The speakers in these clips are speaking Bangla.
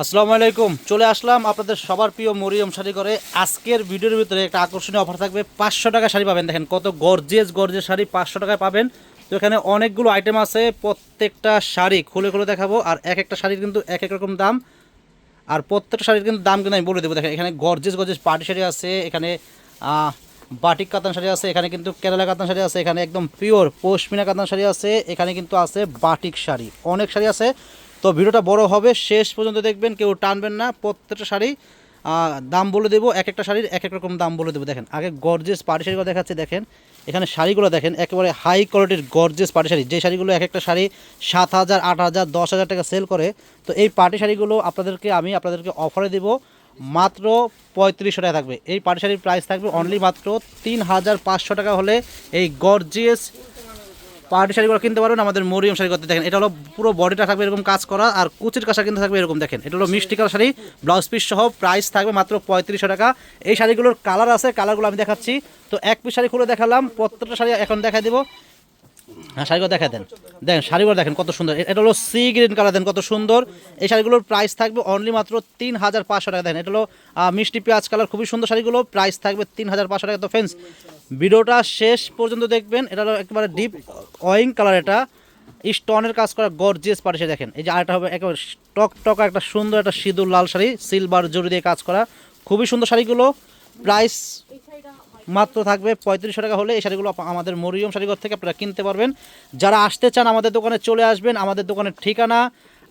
আসসালামু আলাইকুম। চলে আসলাম আপনাদের সবার প্রিয় মরিয়ম শাড়ি করে আজকের ভিডিওর ভিতরে একটা আকর্ষণীয় অফার থাকবে। পাঁচশো টাকা শাড়ি পাবেন। দেখেন কত গর্জিয়াস গর্জিয়াস শাড়ি পাঁচশো টাকায় পাবেন। তো এখানে অনেকগুলো আইটেম আছে। প্রত্যেকটা শাড়ি খুলে খুলে দেখাবো। আর এক একটা শাড়ির কিন্তু এক এক রকম দাম। আর প্রত্যেকটা শাড়ির কিন্তু দাম কিন্তু আমি বলে দেবো। দেখেন এখানে গর্জেস গর্জেস পার্টি শাড়ি আছে। এখানে বাটিক কাতান শাড়ি আছে। এখানে কিন্তু কেরালা কাতান শাড়ি আছে। এখানে একদম পিওর পশমিনা কাতান শাড়ি আছে। এখানে কিন্তু আছে বাটিক শাড়ি। অনেক শাড়ি আছে। তো ভিডিওটা বড় হবে, শেষ পর্যন্ত দেখবেন, কেউ টানবেন না, প্রত্যেকটা শাড়ি দাম বলে দেবো, এক একটা শাড়ির এক এক রকম দাম বলে দেবো। দেখেন, আগে গর্জেস পাটি শাড়িগুলো দেখাচ্ছি, দেখেন, এখানে শাড়িগুলো দেখেন, একেবারে হাই কোয়ালিটির গর্জেস পাটি শাড়ি, যে শাড়িগুলো এক একটা শাড়ি সাত হাজার, আট হাজার, দশ হাজার টাকা সেল করে, তো এই পাটি শাড়িগুলো আপনাদেরকে আমি আপনাদেরকে অফারে দেব, মাত্র পঁয়ত্রিশশো টাকা থাকবে। এই পাটি শাড়ির প্রাইস থাকবে অনলি মাত্র তিন হাজার পাঁচশো টাকা হলে এই গর্জিয়াস পার্টি শাড়িগুলো কিনতে পারবেন, আমাদের মরিয়ম শাড়ি করতে দেখেন। এটা হলো পুরো বডিটা থাকবে এরকম কাজ করা, আর কুচির কাঁচা কিন্তু থাকবে এরকম দেখেন। এটা হলো মিষ্টি কালার শাড়ি ব্লাউজ পিস সহ প্রাইস থাকবে মাত্র পঁয়ত্রিশশো টাকা। এই শাড়িগুলোর কালার আছে কালারগুলো আমি দেখাচ্ছি। তো এক পিস শাড়ি খুলে দেখালাম, প্রত্যেকটা শাড়ি এখন দেখা দেবো। হ্যাঁ শাড়িগুলো দেখা দেন। দেখেন, শাড়িগুলো দেখেন কত সুন্দর। এটা হলো সি গ্রিন কালার দেন কত সুন্দর। এই শাড়িগুলোর প্রাইস থাকবে অনলি মাত্র তিন হাজার পাঁচশো টাকা। দেন এটা হলো মিষ্টি পেঁয়াজ কালার, খুবই সুন্দর শাড়িগুলো। প্রাইস থাকবে তিন হাজার পাঁচশো টাকা। তো ফ্রেন্ডস ভিডিওটা শেষ পর্যন্ত দেখবেন। এটা হলো একেবারে ডিপ অয়িং কালার এটা। স্টোনের কাজ করা গর্জিয়াস পাড়ে দেখেন। এই যে আরেকটা হবে একেবারে টক টক একটা সুন্দর একটা সিঁদুর লাল শাড়ি সিলভার জড়ি দিয়ে কাজ করা। খুবই সুন্দর শাড়িগুলো। প্রাইস মাত্র থাকবে পঁয়ত্রিশশো টাকা হলে এই শাড়িগুলো আমাদের মরিয়ম শাড়িঘর থেকে আপনারা কিনতে পারবেন। যারা আসতে চান আমাদের দোকানে চলে আসবেন, আমাদের দোকানের ঠিকানা,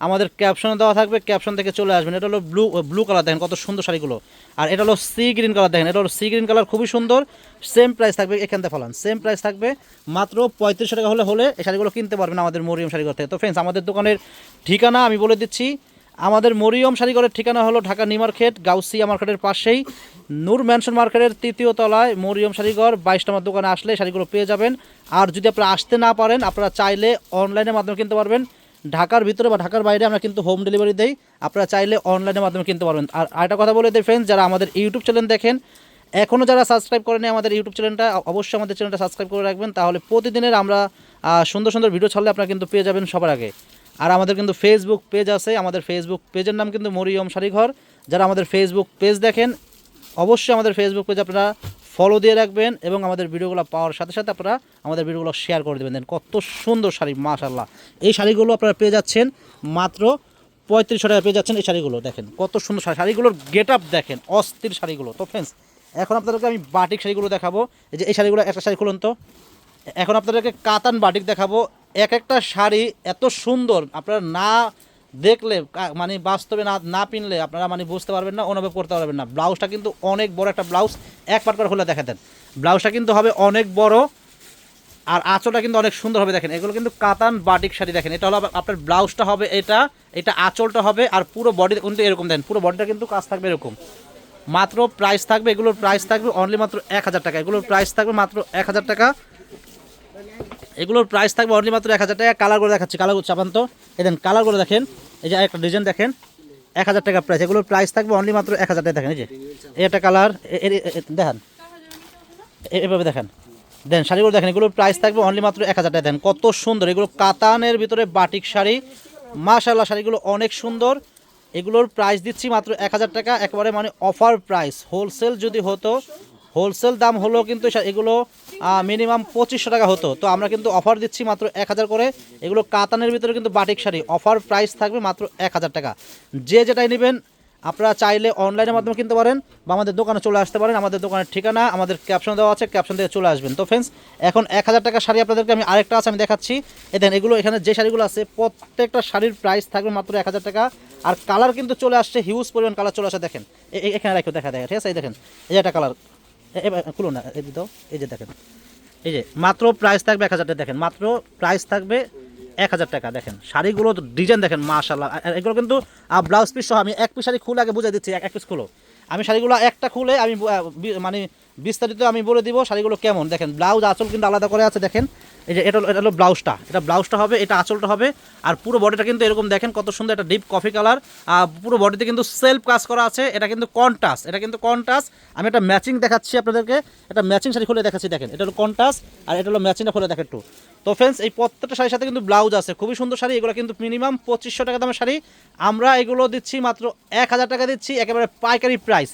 আমাদের ক্যাপশনে দেওয়া থাকবে ক্যাপশন থেকে চলে আসবেন। এটা হলো ব্লু ব্লু কালার দেখেন কত সুন্দর শাড়িগুলো। আর এটা হলো সি গ্রিন কালার দেখেন, এটা হলো সি গ্রিন কালার খুবই সুন্দর। সেম প্রাইস থাকবে এখান থেকে ফলান। সেম প্রাইস থাকবে মাত্র পঁয়ত্রিশশো টাকা হলে হলে এই শাড়িগুলো কিনতে পারবেন আমাদের মরিয়ম শাড়িঘর থেকে। তো ফ্রেন্ডস আমাদের দোকানের ঠিকানা আমি বলে দিচ্ছি আমাদের মরিয়ম শাড়িঘরের ঠিকানা হলো ঢাকা নিউ মার্কেট, গাউসিয়া মার্কেটের পাশেই। নূর ম্যানশন মার্কেটের তৃতীয় তলায় মরিয়ম শাড়িঘর বাইশ নম্বর দোকানে আসলে শাড়িগুলো পেয়ে যাবেন। আর যদি আপনারা আসতে না পারেন, আপনারা চাইলে অনলাইনের মাধ্যমে কিনতে পারবেন। ঢাকার ভিতরে বা ঢাকার বাইরে আমরা কিন্তু হোম ডেলিভারি দেই, আপনারা চাইলে অনলাইনের মাধ্যমে কিনতে পারবেন। আর আরেকটা কথা বলে দিই ফ্রেন্ডস যারা আমাদের ইউটিউব চ্যানেল দেখেন এখনও যারা সাবস্ক্রাইব করেনি আমাদের ইউটিউব চ্যানেলটা, অবশ্যই আমাদের চ্যানেলটা সাবস্ক্রাইব করে রাখবেন। তাহলে প্রতিদিনের আমরা সুন্দর সুন্দর ভিডিও ছাড়লে আপনারা কিন্তু পেয়ে যাবেন সবার আগে। আর আমাদের কিন্তু ফেসবুক পেজ আছে, আমাদের ফেসবুক পেজের নাম কিন্তু মরিয়ম শাড়িঘর। যারা আমাদের ফেসবুক পেজ দেখেন, অবশ্যই আমাদের ফেসবুক পেজ আপনারা ফলো দিয়ে রাখবেন এবং আমাদের ভিডিওগুলো পাওয়ার সাথে সাথে আপনারা আমাদের ভিডিওগুলো শেয়ার করে দেবেন। দেন কত সুন্দর শাড়ি মাশাল্লাহ এই শাড়িগুলো আপনারা পেয়ে যাচ্ছেন মাত্র পঁয়ত্রিশশো টাকা পেয়ে যাচ্ছেন এই শাড়িগুলো, দেখেন কত সুন্দর শাড়ি। শাড়িগুলোর গেট আপ দেখেন, অস্থির শাড়িগুলো। তো ফ্রেন্ডস এখন আপনাদেরকে আমি বাটিক শাড়িগুলো দেখাবো। এই যে এই শাড়িগুলো একটা শাড়ি খুলুন তো। এখন আপনাদেরকে কাতান বাটিক দেখাবো। এক একটা শাড়ি এত সুন্দর, আপনারা না দেখলে মানে বাস্তবে না না পিনলে আপনারা মানে বুঝতে পারবেন না, অনুভব করতে পারবেন না। ব্লাউজটা কিন্তু অনেক বড় একটা ব্লাউজ এক করে খুলে দেখা দেন। ব্লাউজটা কিন্তু হবে অনেক বড়, আর আঁচলটা কিন্তু অনেক সুন্দর হবে দেখেন। এগুলো কিন্তু কাতান বাটিক শাড়ি দেখেন। এটা হলো আপনার ব্লাউজটা হবে এটা এটা আঁচলটা হবে, আর পুরো বডি কিন্তু এরকম দেন। পুরো বডিটা কিন্তু কাজ থাকবে এরকম। মাত্র প্রাইস থাকবে, এগুলোর প্রাইস থাকবে অনলি মাত্র এক হাজার টাকা। এগুলোর প্রাইস থাকবে মাত্র এক হাজার টাকা। এগুলোর প্রাইস থাকবে অনলি মাত্র এক হাজার টাকা। কালারগুলো দেখাচ্ছি কালারগুলো চাপান তো। এই দেন কালারগুলো দেখেন, এই যে একটা ডিজাইন দেখেন, এক হাজার টাকা প্রাইস এগুলোর প্রাইস থাকবে অনলি মাত্র এক হাজার টাকা। দেখেন এই যে, এই একটা কালার দেখান। এভাবে দেখেন। দেন শাড়িগুলো দেখেন, এগুলোর প্রাইস থাকবে অনলি মাত্র এক হাজার টাকা। দেন কত সুন্দর, এগুলো কাতানের ভিতরে বাটিক শাড়ি। মাশাল্লাহ শাড়িগুলো অনেক সুন্দর। এগুলোর প্রাইস দিচ্ছি মাত্র এক হাজার টাকা। একেবারে মানে অফার প্রাইস হোলসেল যদি হতো হোলসেল দাম হলো কিন্তু এগুলো মিনিমাম পঁচিশশো টাকা হতো। তো আমরা কিন্তু অফার দিচ্ছি মাত্র এক হাজার করে। এগুলো কাতানের ভিতরে কিন্তু বাটিক শাড়ি। অফার প্রাইস থাকবে মাত্র এক হাজার টাকা। যে যেটাই নেবেন, আপনারা চাইলে অনলাইনের মাধ্যমে কিনতে পারেন বা আমাদের দোকানে চলে আসতে পারেন। আমাদের দোকানের ঠিকানা, আমাদের ক্যাপশন দেওয়া আছে ক্যাপশন দিয়ে চলে আসবেন। তো ফ্রেন্ডস এখন এক হাজার টাকা শাড়ি আপনাদেরকে আমি আরেকটা আছে আমি দেখাচ্ছি। এ দেখেন, এগুলো এখানে যে শাড়িগুলো আছে, প্রত্যেকটা শাড়ির প্রাইস থাকবে মাত্র এক হাজার টাকা। আর কালার কিন্তু চলে আসছে হিউজ পরিমাণ কালার চলে আসে দেখেন। এখানে রাখো, দেখা দেখা, ঠিক আছে? এই দেখেন, এই একটা কালার খুলুন না এই দাও, এই যে দেখেন। এই যে, মাত্র প্রাইস থাকবে এক হাজার টাকা, দেখেন, মাত্র প্রাইস থাকবে এক হাজার টাকা, দেখেন। শাড়িগুলো ডিজাইন দেখেন মাশাল্লাহ এগুলো কিন্তু ব্লাউজ পিস সহ আমি এক পিস শাড়ি খুলে আগে বুঝে দিচ্ছি, এক পিস খুলো। আমি শাড়িগুলো একটা খুলে আমি মানে বিস্তারিত আমি বলে দিব শাড়িগুলো কেমন। দেখেন ব্লাউজ আঁচল কিন্তু আলাদা করে আছে, দেখেন। এই যে এটা এটা হলো ব্লাউজটা এটা ব্লাউজটা হবে, এটা আঁচলটা হবে। আর পুরো বডিটা কিন্তু এরকম দেখেন, কত সুন্দর একটা ডিপ কফি কালার আর পুরো বডিতে কিন্তু সেলফ কাজ করা আছে, এটা কিন্তু কন্টাস এটা কিন্তু কন্টাস আমি একটা ম্যাচিং দেখাচ্ছি আপনাদেরকে। এটা ম্যাচিং শাড়ি খুলে দেখাচ্ছি, দেখেন। এটা হলো কন্টাস আর এটা হলো ম্যাচিংটা খুলে দেখেন একটু। তো ফ্রেন্ডস এই প্রত্যেকটা শাড়ির সাথে কিন্তু ব্লাউজ আছে। খুবই সুন্দর শাড়ি, এগুলো কিন্তু মিনিমাম পঁচিশশো টাকা দামের শাড়ি। আমরা এগুলো দিচ্ছি মাত্র এক হাজার টাকা দিচ্ছি, একেবারে পাইকারি প্রাইস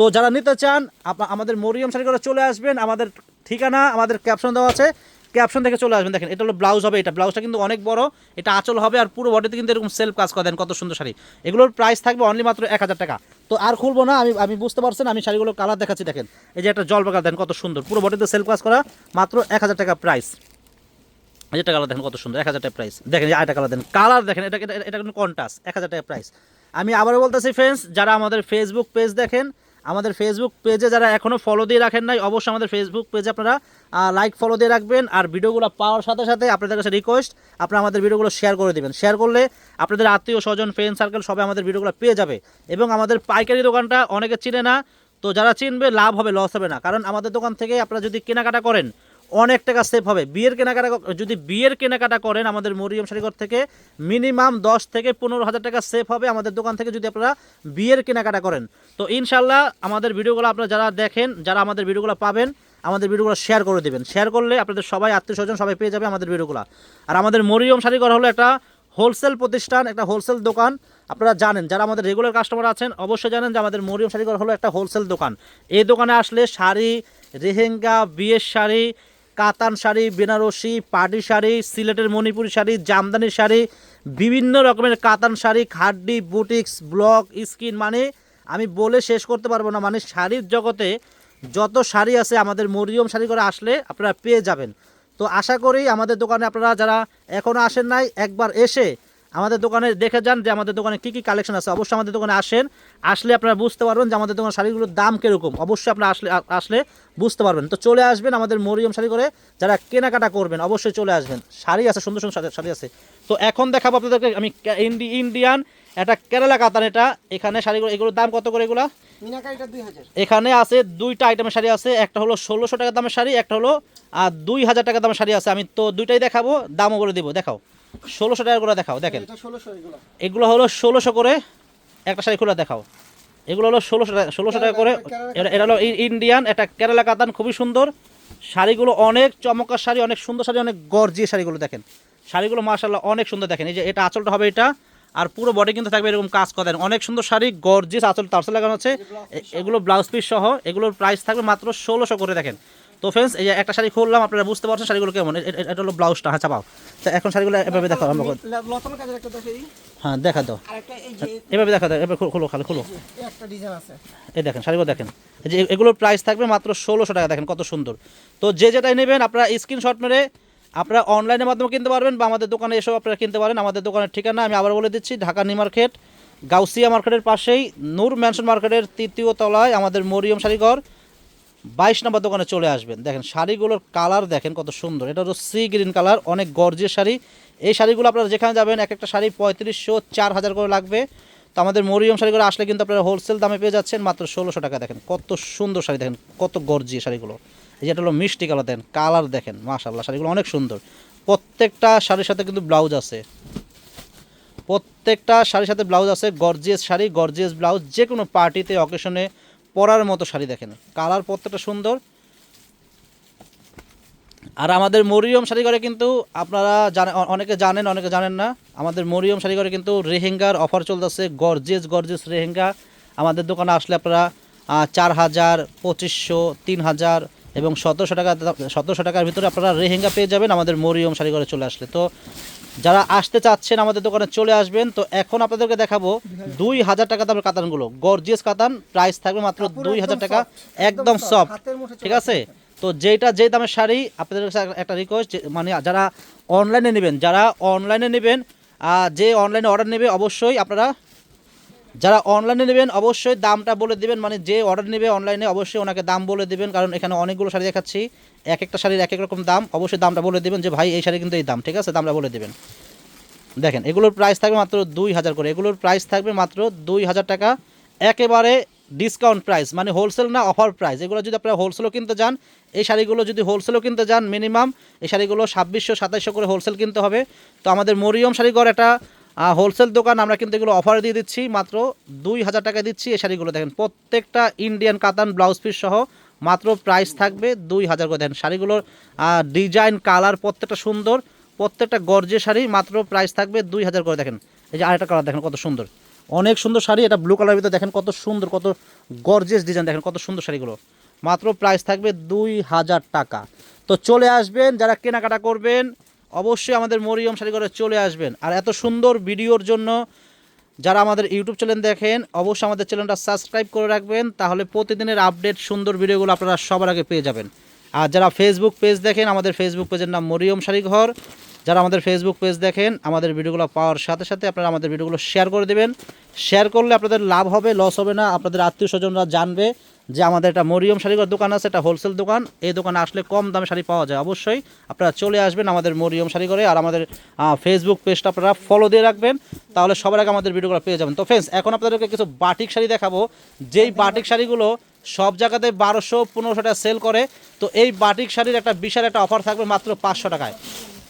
তো যারা নিতে চান আমাদের মরিয়ম শাড়ি করে চলে আসবেন, আমাদের ঠিকানা, আমাদের ক্যাপশন দেওয়া আছে। ক্যাপশন থেকে চলে আসবেন। দেখেন, এটা হলো ব্লাউজ হবে এটা। ব্লাউজটা কিন্তু অনেক বড়, এটা আঁচল হবে আর পুরো বডিতে কিন্তু এরকম সেলফ কাজ করে। দেন কত সুন্দর শাড়ি। এগুলোর প্রাইস থাকবে অনলি মাত্র এক হাজার টাকা। তো আর খুলবো না, আমি আমি বুঝতে পারছেন, আমি শাড়িগুলো কালার দেখাচ্ছি, দেখেন। এই যে একটা জল বাগার দেন কত সুন্দর। পুরো বডিতে সেলফ কাজ করা, মাত্র এক হাজার টাকা প্রাইস একটা কালার দেখেন কত সুন্দর। এক হাজার টাকা প্রাইস দেখেন আরেকটা কালার দেন কালার দেখেন, এটা- এটা কিন্তু কন্টাস এক হাজার টাকা প্রাইস আমি আবারও বলতেছি ফ্রেন্ডস যারা আমাদের ফেসবুক পেজ দেখেন আমাদের ফেসবুক পেজে যারা এখনও ফলো দিয়ে রাখেন নাই, অবশ্যই আমাদের ফেসবুক পেজে আপনারা লাইক ফলো দিয়ে রাখবেন। আর ভিডিওগুলো পাওয়ার সাথে সাথে আপনাদের কাছে রিকোয়েস্ট আপনারা আমাদের ভিডিওগুলো শেয়ার করে দেবেন। শেয়ার করলে আপনাদের আত্মীয় স্বজন ফ্রেন্ড সার্কেল সবাই আমাদের ভিডিওগুলো পেয়ে যাবে। এবং আমাদের পাইকারি দোকানটা অনেকে চিনে না, তো যারা চিনবে, লাভ হবে লস হবে না। কারণ আমাদের দোকান থেকে আপনারা যদি কেনাকাটা করেন অনেক টাকা সেভ হবে। বিয়ের কেনাকাটা যদি বিয়ের কেনাকাটা করেন আমাদের মরিয়ম শাড়িঘর থেকে মিনিমাম দশ থেকে পনেরো হাজার টাকা সেভ হবে আমাদের দোকান থেকে যদি আপনারা বিয়ের কেনাকাটা করেন। তো ইনশাল্লাহ আমাদের ভিডিওগুলো আপনারা যারা দেখেন, যারা আমাদের ভিডিওগুলো পাবেন, আমাদের ভিডিওগুলো শেয়ার করে দেবেন। শেয়ার করলে আপনাদের সবাই আত্মীয় স্বজন সবাই পেয়ে যাবে আমাদের ভিডিওগুলো। আর আমাদের মরিয়ম শাড়িঘর হলো একটা হোলসেল প্রতিষ্ঠান, একটা হোলসেল দোকান। আপনারা জানেন, যারা আমাদের রেগুলার কাস্টমার আছেন, অবশ্যই জানেন যে আমাদের মরিয়ম শাড়িঘর হলো একটা হোলসেল দোকান। এই দোকানে আসলে শাড়ি, রেহেঙ্গা, বিয়ের শাড়ি কাতান শাড়ি, বেনারসি পাটি শাড়ি, সিলেটের মণিপুরি শাড়ি, জামদানি শাড়ি, বিভিন্ন রকমের কাতান শাড়ি, খাড্ডি, বুটিক্স, ব্লক, স্কিন মানে আমি বলে শেষ করতে পারব না। মানে শাড়ির জগতে যত শাড়ি আছে, আমাদের মরিয়ম শাড়ি করে আসলে আপনারা পেয়ে যাবেন। তো আশা করি আমাদের দোকানে আপনারা যারা এখনও আসেন নাই, একবার এসে আমাদের দোকানে দেখে যান যে আমাদের দোকানে কী কী কালেকশন আছে। অবশ্যই আমাদের দোকানে আসেন। আসলে আপনারা বুঝতে পারবেন যে আমাদের দোকানের শাড়িগুলোর দাম কীরকম। অবশ্যই আপনারা আসলে আসলে বুঝতে পারবেন। তো চলে আসবেন আমাদের মরিয়ম শাড়ি করে। যারা কেনাকাটা করবেন অবশ্যই চলে আসবেন। শাড়ি আছে সুন্দর সুন্দর শাড়ি- আছে। তো এখন দেখাবো আপনাদেরকে আমি ইন্ডি- ইন্ডিয়ান এটা কেরালা কাতান এটা। এখানে শাড়িগুলো এগুলোর দাম কত করে এগুলা? এখানে আছে দুইটা আইটেমের শাড়ি আছে। একটা হলো ষোলোশো টাকা দামের শাড়ি একটা হলো আর দুই হাজার টাকা দামের শাড়ি আছে। আমি তো দুইটাই দেখাবো দামও বলে দিব। দেখাও। ষোলোশো টাকা করে দেখাও দেখেন। এগুলো। হলো ষোলোশো করে একটা শাড়ি খুলে দেখাও। এগুলো হলো ষোলোশো টাকা ষোলোশো টাকা করে এটা হলো ইন্ডিয়ান এটা কেরালা কাতান খুবই সুন্দর। শাড়িগুলো অনেক চমৎকার শাড়ি অনেক সুন্দর শাড়ি অনেক গর্জিয়ে শাড়িগুলো দেখেন। শাড়িগুলো মাশাল্লাহ অনেক সুন্দর দেখেন। এই যে এটা আঁচলটা হবে এটা আর পুরো বডি কিন্তু থাকবে এরকম কাজ করেন অনেক সুন্দর শাড়ি গর্জিয়াস আঁচল তারসেল লাগানো আছে। এগুলো ব্লাউজ পিস সহ এগুলোর প্রাইস থাকবে মাত্র ষোলোশো করে দেখেন। তো ফ্রেন্ডস এই যে একটা শাড়ি খুললাম আপনারা বুঝতে পারছেন শাড়িগুলো কেমন। এটা হলো ব্লাউজটা হ্যাঁ চাপাও। তো এখন শাড়িগুলো এভাবে আমরা দেখে দিই হ্যাঁ দেখা দাও। আর একটা এই যে এভাবে দেখা দাও এভাবে খোলো, খোলো খালি। এই একটা ডিজাইন আছে। এই দেখেন শাড়িগুলো দেখেন। এই যে এগুলোর প্রাইস থাকবে মাত্র ষোলোশো টাকা দেখেন কত সুন্দর। তো যে যেটাই নেবেন আপনারা স্ক্রিনশট মেরে আপনারা অনলাইনের মাধ্যমে কিনতে পারবেন বা আমাদের দোকানে এসেও আপনারা কিনতে পারেন। আমাদের দোকানের ঠিকানা আমি আবার বলে দিচ্ছি ঢাকা নিউ মার্কেট গাউসিয়া মার্কেটের পাশেই নূর ম্যানশন মার্কেটের তৃতীয় তলায় আমাদের মরিয়ম শাড়িঘর। বাইশ নম্বর দোকানে চলে আসবেন। দেখেন, শাড়িগুলোর কালার দেখেন কত সুন্দর। এটা হলো সি গ্রিন কালার, অনেক গর্জিয়াস শাড়ি। এই শাড়িগুলো আপনারা যেখানে যাবেন, এক একটা শাড়ি পঁয়ত্রিশশো, চার হাজার করে লাগবে। তো আমাদের মরিয়ম শাড়িগুলো আসলে কিন্তু আপনারা হোলসেল দামে পেয়ে যাচ্ছেন মাত্র ষোলোশো টাকা। দেখেন, কত সুন্দর শাড়ি, দেখেন, কত গর্জিয়ে শাড়িগুলো। এই যেটা হলো মিষ্টি কালার, দেখেন কালার দেখেন মাশাল্লাহ শাড়িগুলো অনেক সুন্দর। প্রত্যেকটা শাড়ির সাথে কিন্তু ব্লাউজ আছে। প্রত্যেকটা শাড়ির সাথে ব্লাউজ আছে, গর্জিয়াস শাড়ি, গর্জিয়াস ব্লাউজ যে কোনো পার্টিতে অকেশনে পরার মতো শাড়ি দেখেন। কালার প্রত্যেকটা সুন্দর। আর আমাদের মরিয়ম শাড়িঘরে কিন্তু আপনারা জানে অনেকে জানেন অনেকে জানেন না। আমাদের মরিয়ম শাড়িঘরে কিন্তু রেহেঙ্গার অফার চলতেছে। Gorgeous gorgeous lehenga. আমাদের দোকানে আসলে আপনারা চার হাজার, পঁচিশশো, তিন হাজার এবং সতেরোশো টাকা, সতেরোশো টাকার ভিতরে আপনারা রেহেঙ্গা পেয়ে যাবেন আমাদের মরিয়ম শাড়িঘরে চলে আসলে। তো যারা আসতে চাচ্ছেন আমাদের দোকানে চলে আসবেন তো এখন আপনাদেরকে দেখাবো দুই হাজার টাকা দামের কাতানগুলো। গর্জিয়াস কাতান প্রাইস থাকবে মাত্র দুই হাজার টাকা একদম সফট ঠিক আছে? তো যেটা যে দামের শাড়ি আপনাদের কাছে একটা রিকোয়েস্ট মানে যারা অনলাইনে নেবেন যারা অনলাইনে নেবেন আর যে অনলাইনে অর্ডার নেবে অবশ্যই আপনারা যারা অনলাইনে নেবেন, অবশ্যই দামটা বলে দেবেন। মানে যে অর্ডার নেবে অনলাইনে অবশ্যই ওনাকে দাম বলে দেবেন। কারণ এখানে অনেকগুলো শাড়ি দেখাচ্ছি। এক একটা শাড়ির এক এক রকম দাম। অবশ্যই দামটা বলে দেবেন যে, ভাই, এই শাড়ি কিন্তু এই দাম। ঠিক আছে? দামটা বলে দেবেন। দেখেন, এগুলোর প্রাইস থাকবে মাত্র দুই হাজার করে। এগুলোর প্রাইস থাকবে মাত্র দুই হাজার টাকা। একেবারে ডিসকাউন্ট প্রাইস মানে হোলসেল না অফার প্রাইস এগুলো যদি আপনারা হোলসেলও কিনতে যান এই শাড়িগুলো যদি হোলসেলও কিনতে যান মিনিমাম এই শাড়িগুলো ছাব্বিশশো, সাতাইশশো করে হোলসেল কিনতে হবে। তো আমাদের মরিয়ম শাড়িঘর একটা হোলসেল দোকান আমরা কিন্তু এগুলো অফার দিয়ে দিচ্ছি। মাত্র দুই হাজার টাকা দিচ্ছি এই শাড়িগুলো। দেখেন, প্রত্যেকটা ইন্ডিয়ান কাতান ব্লাউজ পিস সহ মাত্র প্রাইস থাকবে দুই হাজার করে। দেখেন, শাড়িগুলোর ডিজাইন কালার প্রত্যেকটা সুন্দর, প্রত্যেকটা গর্জে শাড়ি মাত্র প্রাইস থাকবে দুই হাজার করে। দেখেন, এই যে আরেকটা কালার দেখেন কত সুন্দর। অনেক সুন্দর শাড়ি, এটা ব্লু কালারের ভিতরে দেখেন কত সুন্দর, কত গর্জেস ডিজাইন দেখেন, কত সুন্দর শাড়িগুলো। মাত্র প্রাইস থাকবে দুই হাজার টাকা। তো চলে আসবেন, যারা কেনাকাটা করবেন অবশ্যই আমাদের মরিয়ম শাড়ি করে চলে আসবেন। আর এত সুন্দর ভিডিওর জন্য যারা আমাদের ইউটিউব চ্যানেল দেখেন, অবশ্যই আমাদের চ্যানেলটা সাবস্ক্রাইব করে রাখবেন, তাহলে প্রতিদিনের আপডেট সুন্দর ভিডিওগুলো আপনারা সবার আগে পেয়ে যাবেন। আর যারা ফেসবুক পেজ দেখেন, আমাদের ফেসবুক পেজের নাম মরিয়ম শাড়ি ঘর যারা আমাদের ফেসবুক পেজ দেখেন, আমাদের ভিডিওগুলো পাওয়ার সাথে সাথে আপনারা আমাদের ভিডিওগুলো শেয়ার করে দেবেন। শেয়ার করলে আপনাদের লাভ হবে লস হবে না, আপনাদের আত্মীয় স্বজনরা জানবে। যে আমাদের একটা মরিয়ম শাড়িঘর দোকান আছে এটা হোলসেল দোকান, এই দোকানে আসলে কম দামে শাড়ি পাওয়া যায় অবশ্যই। আপনারা চলে আসবেন আমাদের মরিয়ম শাড়িঘরে আর আমাদের ফেসবুক পেজটা আপনারা ফলো দিয়ে রাখবেন, তাহলে সবার আগে আমাদের ভিডিওগুলো পেয়ে যাবেন। তো ফ্রেন্ডস এখন আপনাদেরকে কিছু বাটিক শাড়ি দেখাবো। যেই বাটিক শাড়িগুলো সব জায়গাতে বারোশো পনেরোশো টাকা সেল করে, তো এই বাটিক শাড়ির একটা বিশাল একটা অফার থাকবে মাত্র পাঁচশো টাকায়।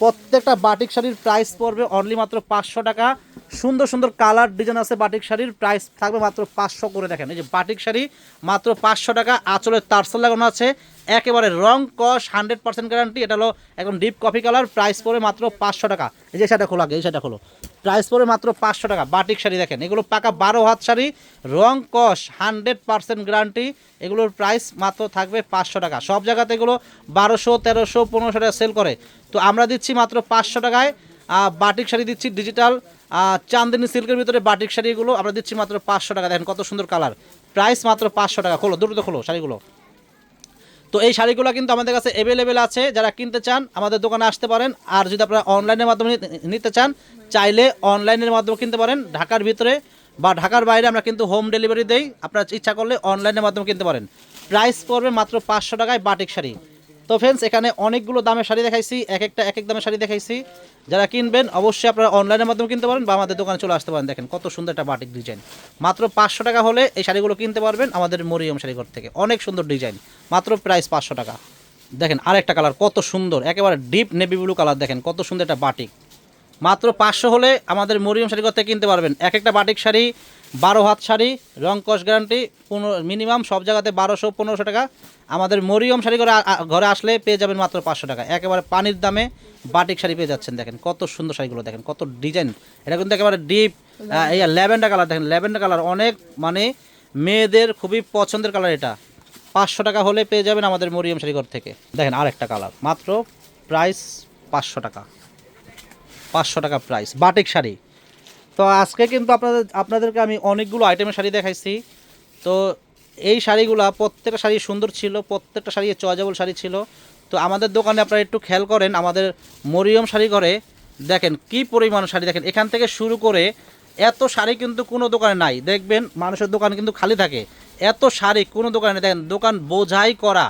প্রত্যেকটা বাটিক শাড়ির প্রাইস পড়বে অনলি মাত্র পাঁচশো টাকা। সুন্দর সুন্দর কালার ডিজাইন আছে বাটিক শাড়ির প্রাইস থাকবে মাত্র পাঁচশো করে দেখেন। এই যে বাটিক শাড়ি, মাত্র পাঁচশো টাকা আঁচলের তারসল লাগানো আছে। একেবারে রং কস হান্ড্রেড পার্সেন্ট গ্যারান্টি এটা হলো একদম ডিপ কফি কালার প্রাইস পড়বে মাত্র পাঁচশো টাকা। এই যে সেটা খোলা এই সেটা খোলো। প্রাইস পড়বে মাত্র পাঁচশো টাকা। বাটিক শাড়ি দেখেন, এগুলো পাকা বারো হাত শাড়ি, রং কস, হান্ড্রেড পার্সেন্ট গ্যারান্টি, এগুলোর প্রাইস মাত্র থাকবে পাঁচশো টাকা। সব জায়গাতে এগুলো বারোশো, তেরোশো, পনেরোশো টাকা সেল করে। তো আমরা দিচ্ছি মাত্র পাঁচশো টাকায় বাটিক শাড়ি দিচ্ছি ডিজিটাল চান্দিনী সিল্কের ভিতরে বাটিক শাড়িগুলো, আমরা দিচ্ছি মাত্র পাঁচশো টাকা। দেখেন কত সুন্দর কালার। প্রাইস মাত্র পাঁচশো টাকা। খোলো, দ্রুত খোলো শাড়িগুলো। তো এই শাড়িগুলো কিন্তু আমাদের কাছে অ্যাভেলেবেল আছে। যারা কিনতে চান, আমাদের দোকানে আসতে পারেন। আর যদি আপনারা অনলাইনের মাধ্যমে নিতে চান, চাইলে অনলাইনের মাধ্যমে কিনতে পারেন। ঢাকার ভিতরে বা ঢাকার বাইরে আমরা কিন্তু হোম ডেলিভারি দেই। আপনারা ইচ্ছা করলে অনলাইনের মাধ্যমে কিনতে পারেন। প্রাইস পড়বে মাত্র পাঁচশো টাকায় বাটিক শাড়ি। তো ফ্রেন্ডস এখানে অনেকগুলো দামের শাড়ি দেখাইছি, এক একটা, এক এক দামের শাড়ি দেখাইছি। যারা কিনবেন, অবশ্যই আপনারা অনলাইনের মাধ্যমে কিনতে পারেন বা আমাদের দোকানে চলে আসতে পারেন। দেখেন কত সুন্দর একটা বাটিক ডিজাইন মাত্র পাঁচশো টাকা হলে এই শাড়িগুলো কিনতে পারবেন আমাদের মরিয়ম শাড়িঘর থেকে। অনেক সুন্দর ডিজাইন মাত্র প্রাইস পাঁচশো টাকা। দেখেন আরেকটা কালার কত সুন্দর, একেবারে ডিপ নেভি ব্লু কালার দেখেন, কত সুন্দর একটা বাটিক মাত্র পাঁচশো হলে আমাদের মরিয়ম শাড়ি থেকে কিনতে পারবেন। এক একটা বাটিক শাড়ি বারো হাত শাড়ি, রং কস গ্যারান্টি পনেরো মিনিমাম সব জায়গাতে বারোশো, পনেরোশো টাকা। আমাদের মরিয়ম শাড়ি ঘরে ঘরে আসলে পেয়ে যাবেন মাত্র পাঁচশো টাকা। একেবারে পানির দামে বাটিক শাড়ি পেয়ে যাচ্ছেন দেখেন, কত সুন্দর শাড়িগুলো দেখেন, কত ডিজাইন এটা কিন্তু একেবারে ডিপ এই ল্যাভেন্ডার কালার দেখেন ল্যাভেন্ডার কালার অনেক মানে মেয়েদের খুবই পছন্দের কালার এটা। পাঁচশো টাকা হলে পেয়ে যাবেন আমাদের মরিয়ম শাড়িঘর থেকে। দেখেন আরেকটা কালার মাত্র প্রাইস পাঁচশো টাকা। পাঁচশো টাকা প্রাইস বাটিক শাড়ি। তো আজকে কিন্তু আপনাদের, আপনাদেরকে আমি অনেকগুলো আইটেমের শাড়ি দেখাইছি। তো এই শাড়িগুলো প্রত্যেকটা শাড়ি সুন্দর ছিল, প্রত্যেকটা শাড়ি চয়েজেবল শাড়ি ছিল। তো আমাদের দোকানে আপনারা একটু খেয়াল করেন, আমাদের মরিয়ম শাড়ি ঘরে দেখেন কি পরিমাণ শাড়ি দেখেন। এখান থেকে শুরু করে এত শাড়ি কিন্তু কোনো দোকানে নাই। দেখবেন মানুষের দোকান কিন্তু খালি থাকে। এত শাড়ি কোনো দোকানে নেই। দেখেন দোকান বোঝাই করা।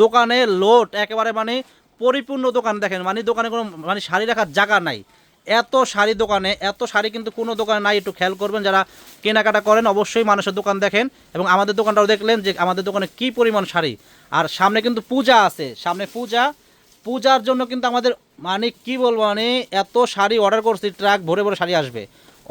দোকানে লোড, একেবারে মানে পরিপূর্ণ দোকান দেখেন। মানে দোকানে কোনো মানে শাড়ি রাখার জায়গা নাই। এত শাড়ি দোকানে, এত শাড়ি কিন্তু কোনো দোকানে নাই, একটু খেয়াল করবেন যারা কেনাকাটা করেন, অবশ্যই মানুষের দোকান দেখেন এবং আমাদের দোকানটাও দেখলেন যে আমাদের দোকানে কি পরিমাণ শাড়ি। আর সামনে কিন্তু পূজা আছে, সামনে পূজা। পূজার জন্য কিন্তু আমাদের মানে কি বলব মানে এত শাড়ি অর্ডার করছি, ট্রাক ভরে ভরে শাড়ি আসবে।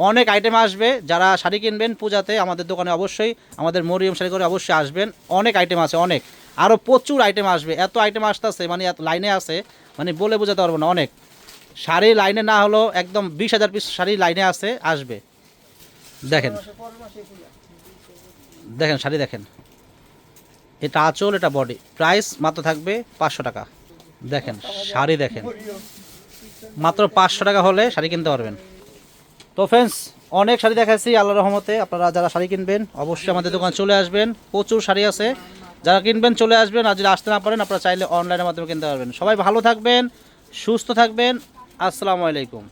অনেক আইটেম আসবে, যারা শাড়ি কিনবেন পূজাতে আমাদের দোকানে অবশ্যই, আমাদের মরিয়ম শাড়ি করে অবশ্যই আসবেন। অনেক আইটেম আছে, অনেক। আরও প্রচুর আইটেম আসবে, এত আইটেম আসতেছে মানে এত লাইনে আছে মানে বলে বোঝাতে পারব না, অনেক। শাড়ি লাইনে না হলেও একদম বিশ হাজার পিস শাড়ি লাইনে আছে, আসবে। দেখেন। দেখেন, শাড়ি দেখেন। এটা আঁচল, এটা বডি প্রাইস মাত্র থাকবে পাঁচশো টাকা। দেখেন, শাড়ি দেখেন। মাত্র পাঁচশো টাকা হলে শাড়ি কিনতে পারবেন। তো ফ্রেন্ডস অনেক শাড়ি দেখাচ্ছি আল্লাহ রহমতে। আপনারা যারা শাড়ি কিনবেন, অবশ্যই আমাদের দোকান চলে আসবেন। প্রচুর শাড়ি আছে। যারা কিনবেন, চলে আসবেন। আর যদি আসতে না পারেন, আপনারা চাইলে অনলাইনের মাধ্যমে কিনতে পারবেন। সবাই ভালো থাকবেন, সুস্থ থাকবেন। আসসালামু আলাইকুম।